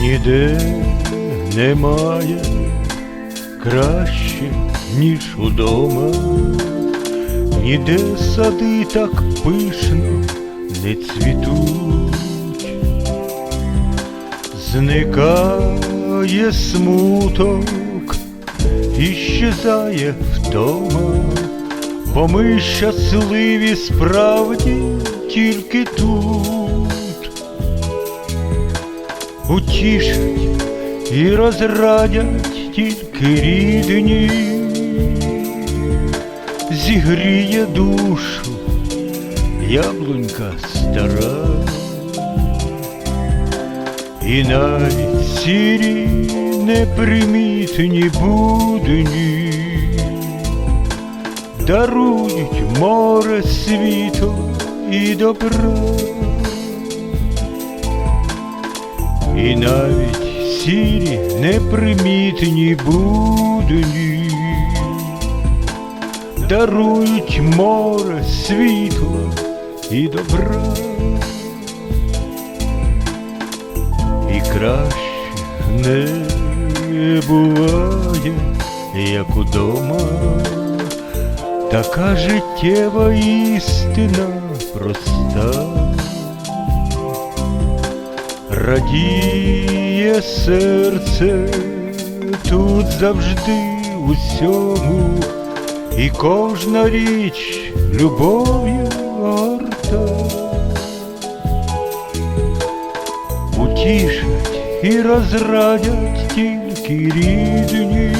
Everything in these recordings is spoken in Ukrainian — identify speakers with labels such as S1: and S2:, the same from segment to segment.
S1: Ніде немає краще, ніж удома, ніде сади так пишно не цвітуть, зникає смуток, іщезає вдома, бо ми щасливі справді тільки тут утішать і розрадять тільки рідні, зігріє душу яблунька стара, і навіть сірі непримітні будні дарують море світу і добра. І навіть сірі непримітні будні дарують море світла і добра. І краще не буває, як удома, така життєва істина проста. Радіє серце тут завжди усьому, і кожна річ любов'ю горта. Утішать і розрадять тільки рідні,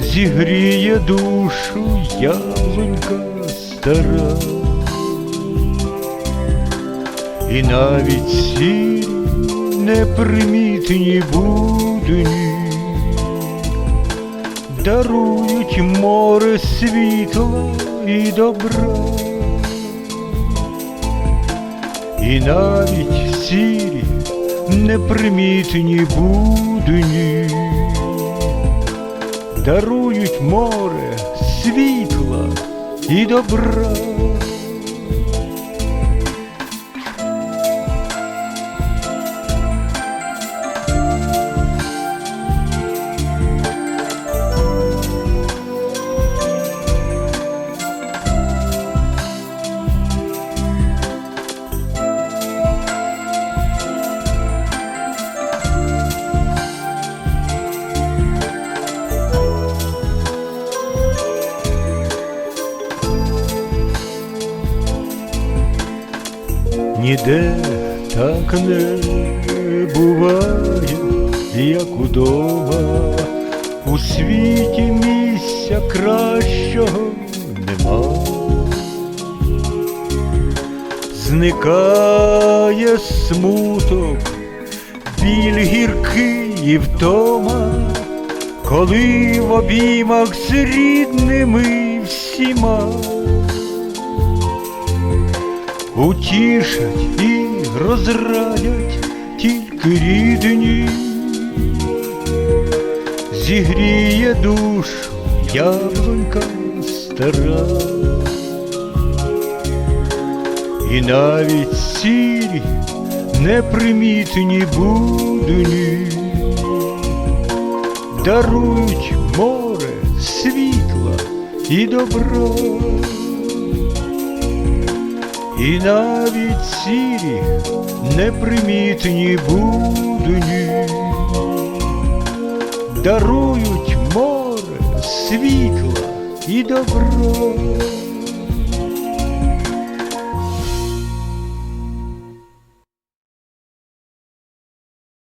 S1: зігріє душу яблунька стара. І навіть сірі непримітні будні дарують море світла і добра. І навіть сірі непримітні будні дарують море світла і добра. Ніде так не буває, як удома, у світі місця кращого нема. Зникає смуток, біль гіркий і втома, коли в обіймах з рідними всіма утішать і розрадять тільки рідні, зігріє душу яблунька стара, і навіть сірі непримітні будні дарують море світла і добра. І навіть сірі непримітні будні дарують море світла і добро.